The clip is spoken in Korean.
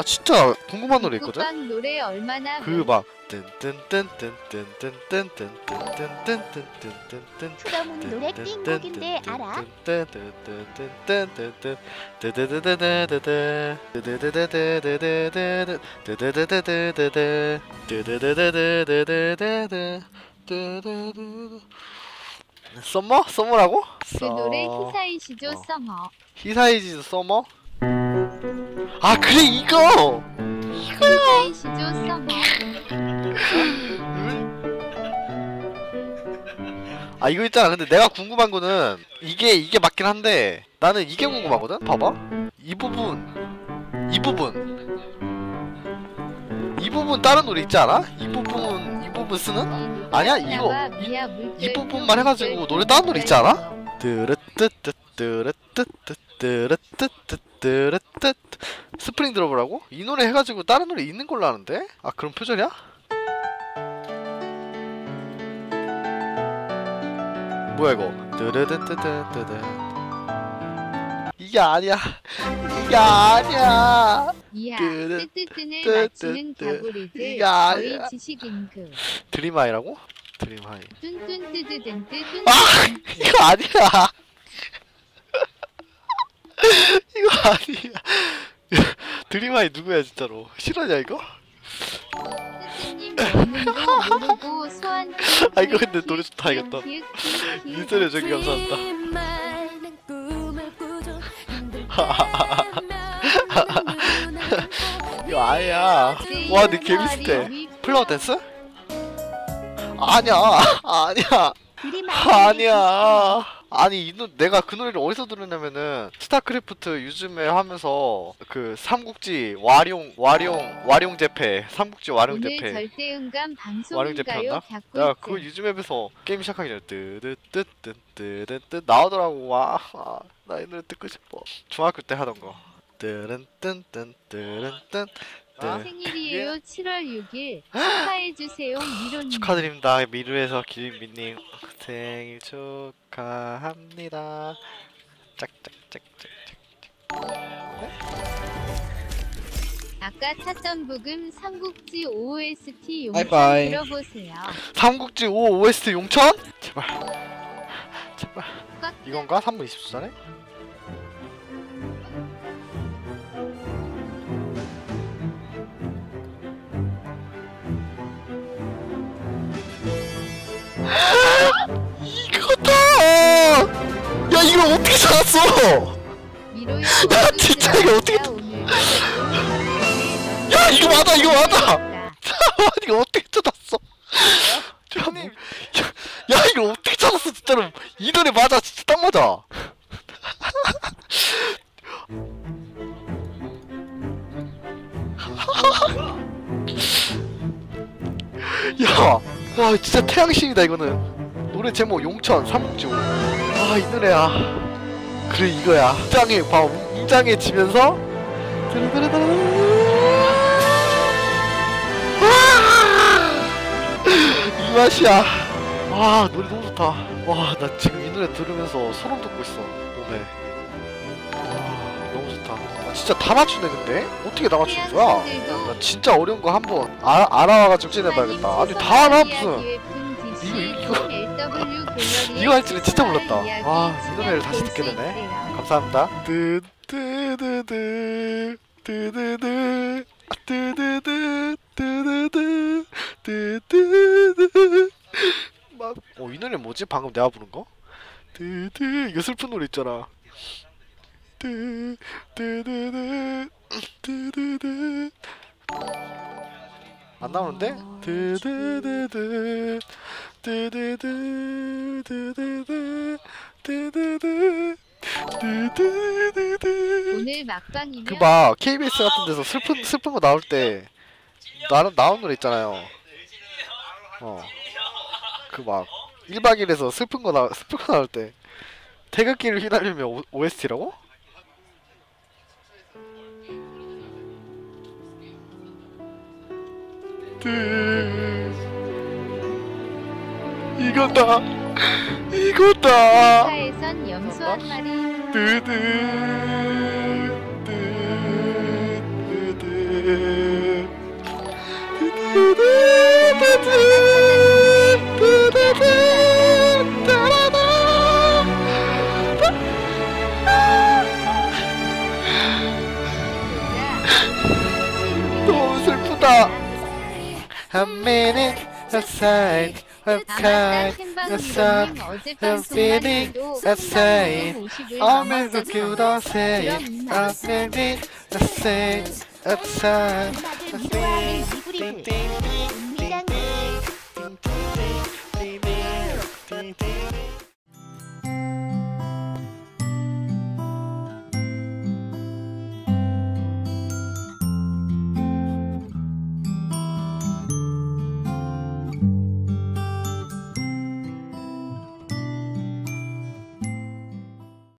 나 진짜 궁금한 노래 있거든? 노래 얼마나 그막 썸머? 썸머라고? 그 노래 히사이시조 썸머 히사이시조 썸머? 아 그래 이거! 서머 아 이거 있잖아 근데 내가 궁금한 거는 이게 이게 맞긴 한데 나는 이게 궁금하거든 봐봐 이 부분 이 부분 이 부분 다른 노래 있지 않아? 이 부분 이 부분 쓰는? 아니야, 이거, 이- 이 부분만 해가지고 노래 다른 노래 있지 않아? 뜨르뜨뜨 뜨르뜨뜨 뜨르뜨뜨 뜨르뜨 스프링 들어보라고? 이 노래 해가지고 다른 노래 있는 걸로 아는데? 아 그럼 표절이야? 뭐야 이거 뜨르뜨뜨뜨뜨 이게 아니야 이게 아니야 이하 뜨르- 뜨뜨뜨를 뜨- 맞추는 이게 거의 아니야. 지식인그 드림하이라고? 드림하이 뚠뚠 뜨드든 뜨뚠 아! 이거 아니야 이거 아니야 드림하이 누구야 진짜로 싫어냐 이거? 아, 이거 근데 노래 좋다, 이것도. 인터넷 저기 감사합니다 이거 아니야 와 근데 개비슷해 플라워 댄스? 아니야 아니야 아니야. 아니 이 노, 내가 그 노래를 어디서 들었냐면은 스타크래프트 요즘에 하면서 그 삼국지 와룡 와룡 와룡 재패 삼국지 와룡 재패. 절대음감 방송인가요? 내가 그 요즘 앱에서 게임 시작하기 전에 뜨뜨뜨 나오더라고. 와 나 이 노래 듣고 싶어. 중학교 때 하던 거. 뜨른 뜬뜬 뜨른뜬 네. 생일이에요. 7월 6일. 축하해주세요 미로님. 축하드립니다. 미루에서 기린미님 생일 축하합니다. 짝짝짝짝짝. 아까 탔던 부금 삼국지 OST 용천 바이바이. 들어보세요 삼국지 5 OST 용천? 제발. 제발. 꽉 이건가? 3분 20초 전에? 이걸 어떻게 찾았어? 미로야 야, 진짜 이거 어떻게- 야 이거 맞아 이거 맞아! 이거 어떻게 찾았어? 야, 야 이거 어떻게 찾았어 진짜로? 이 노래 맞아 진짜 딱 맞아. 야, 와 진짜 태양신이다 이거는. 노래 제목 용천 삼국지오. 아 이 노래야. 그래 이거야. 웅장해 봐 웅장해지면서. 이 맛이야. 와 노래 너무 좋다. 와 나 지금 이 노래 들으면서 소름 돋고 있어 몸에. 와 너무 좋다. 아, 진짜 다 맞추네 근데 어떻게 다 맞추는 거야? 야, 나 진짜 어려운 거 한번 아, 알아와가지고 찐해봐야겠다. 아니 다 알아 무슨. 이거, 이거 할 줄은 진짜 몰랐다. 와, 이 노래를 다시 듣게 되네. 감사합니다. 뜨뜨뜨뜨 뜨뜨뜨 뜨뜨뜨 뜨뜨뜨 뜨뜨뜨 막, 어, 이 노래 뭐지? 방금 내가 부른 거? 뜨뜨 이거 슬픈 노래 있잖아. 뜨 뜨뜨뜨 뜨뜨뜨 안 나오는데? 뜨뜨뜨뜨 오늘 막방이면 그 막 KBS 같은 데서 슬픈 슬픈 거 나올 때 나는 나온 노래 있잖아요. 어. 그 막 1박 2일에서 슬픈 거 나, 슬픈 거 나올 때 태극기를 휘날리며 OST라고? 뜨 이거다 이거다 회사에선 염소 한 마리 뜨뜻 너무 슬프다 A minute aside of kind, the sun, the feeling, the same. All men look good all same, I'm feeling the same, the sun, the feeling, the feeling, the feeling.